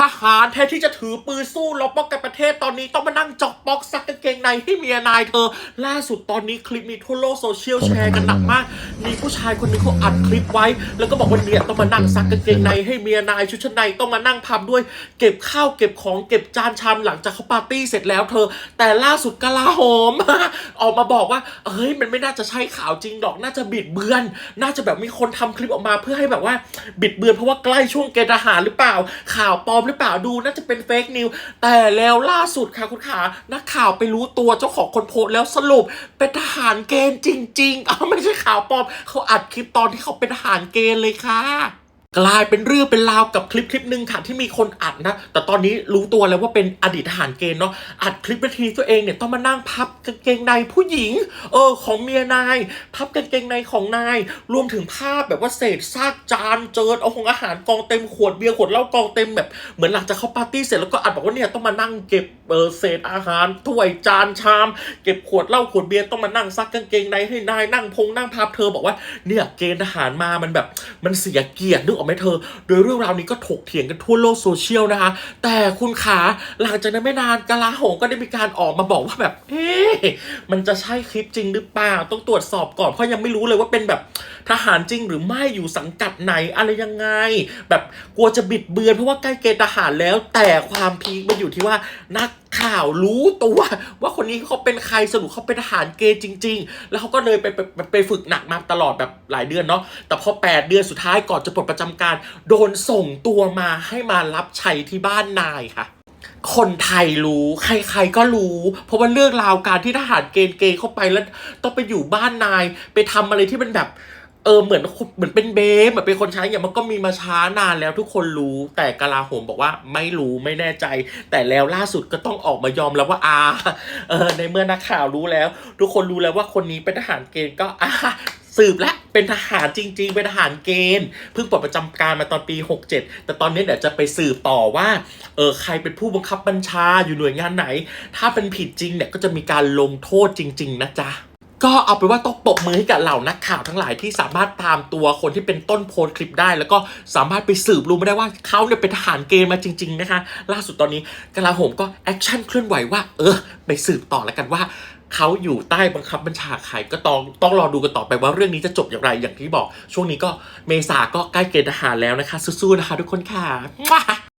ทหารแทนที่จะถือปืนสู้รบป้องกันประเทศตอนนี้ต้องมานั่งจอกปอกซักกางเกงในให้เมียนายเธอ ล่าสุดตอนนี้คลิปนี้ทั่วโลกโซเชียลแชร์กันหนักมาก มีผู้ชายคนนึงเขาอัดคลิปไว้ แล้วก็บอกว่าเนี่ยต้องมานั่งซักกางเกงในให้เมียนายชุดชั้นในต้องมานั่งพับด้วย เก็บข้าวเก็บของเก็บจานชามหลังจากเขาปาร์ตี้เสร็จแล้วเธอ แต่ล่าสุดกลาโหม ออกมาบอกว่าเฮ้ยมันไม่น่าจะใช่ข่าวจริงดอกน่าจะบิดเบือน น่าจะแบบมีคนทำคลิปออกมาเพื่อให้แบบว่า บิดเบือนเพราะว่าใกล้ช่วงเกณฑ์ทหารหรือเปล่าข่าวปลอมหรือเปล่าดูน่าจะเป็นเฟกนิวแต่แล้วล่าสุดค่ะคุณขานักข่าวไปรู้ตัวเจ้าของคนโพสแล้วสรุปเป็นทหารเกณฑ์จริงๆเอาไม่ใช่ข่าวปลอมเขาอัดคลิปตอนที่เขาเป็นทหารเกณฑ์เลยค่ะ กลายเป็นเรื่องเป็นราวกับคลิปคลิปหนึ่งค่ะที่มีคนอัดนะ แต่ตอนนี้รู้ตัวแล้วว่าเป็นอดีตทหารเกณฑ์เนาะอัดคลิปนาทีตัวเองเนี่ยต้องมานั่งพับกางเกงในผู้หญิง เออของเมียนาย พับกางเกงในของนาย รวมถึงภาพแบบว่าเศษซากจานเจิดเอาของอาหารกองเต็มขวดเบียร์ขวดเหล้ากองเต็มแบบเหมือนหลังจากเขาปาร์ตี้เสร็จแล้วก็อัดบอกว่าเนี่ยต้องมานั่งเก็บเออเศษอาหารถ้วยจานชาม เก็บขวดเหล้าขวดเบียร์ต้องมานั่งซักกางเกงในให้นายนั่งพงนั่งพับเธอบอกว่าเนี่ยเกณฑ์ทหารมามันแบบมันเสียเกียรตินึกออกไหมเธอ โดยเรื่องราวนี้ก็ถกเถียงกันทั่วโลกโซเชียลนะคะ แต่คุณขาหลังจากนั้นไม่นานกลาโหมก็ได้มีการออกมาบอกว่าแบบเอ๊ะมันจะใช่คลิปจริงหรือเปล่าต้องตรวจสอบก่อนเพราะยังไม่รู้เลยว่าเป็นแบบทหารจริงหรือไม่อยู่สังกัดไหนอะไรยังไง แบบกลัวจะบิดเบือนเพราะว่าใกล้เกณฑ์ทหารแล้ว แต่ความพีคมันอยู่ที่ว่านัก ข่าวรู้ตัว ว่าคนนี้เขาเป็นใครสรุปเขาเป็นทหารเกณฑ์จริง ๆ แล้วเขาก็เลยไปไปไปฝึกหนักมาตลอดแบบหลายเดือนเนาะแต่พอ 8 เดือนสุดท้ายก่อนจะปลดประจำการ โดนส่งตัวมาให้มารับใช้ที่บ้านนายค่ะคนไทยรู้ใครๆก็รู้ เพราะว่าเรื่องราวการที่ทหารเกณฑ์เกณฑ์เข้าไปแล้ว ต้องไปอยู่บ้านนาย ไปทำอะไรที่มันแบบ เออเหมือนเหมือนเป็นเบสเหมือนเป็นคนใช้อย่างมันก็มีมาช้านานแล้วทุกคนรู้ แต่กลาโหมบอกว่าไม่รู้ไม่แน่ใจ แต่แล้วล่าสุดก็ต้องออกมายอมแล้วว่าอาเออในเมื่อนักข่าวรู้แล้ว ทุกคนรู้แล้วว่าคนนี้เป็นทหารเกณฑ์ก็อ่าสืบและเป็นทหารจริง ๆ เป็นทหารเกณฑ์เพิ่งปลดประจำการมาตอนปี 67 แต่ตอนนี้เดี๋ยวจะไปสืบต่อว่าเออใครเป็นผู้บังคับบัญชาอยู่หน่วยงานไหน ถ้าเป็นผิดจริงเนี่ยก็จะมีการลงโทษจริง ๆ นะจ๊ะ ก็เอาไปว่าต้องปรบมือให้กับเหล่านักข่าวทั้งหลายที่สามารถตามตัวคนที่เป็นต้นโพสคลิปได้ แล้วก็สามารถไปสืบรู้มาได้ว่าเขาเนี่ยเป็นทหารเกณฑ์มาจริง ๆ นะคะ ล่าสุดตอนนี้กลาโหมก็แอคชั่นเคลื่อนไหวว่า เออ ไปสืบต่อแล้วกันว่าเขาอยู่ใต้บังคับบัญชาใครก็ต้องต้องรอดูกันต่อไปว่าเรื่องนี้จะจบอย่างไรอย่างที่บอก ช่วงนี้ก็เมษาก็ใกล้เกณฑ์ทหารแล้วนะคะสู้ๆนะคะ ทุกคนค่ะ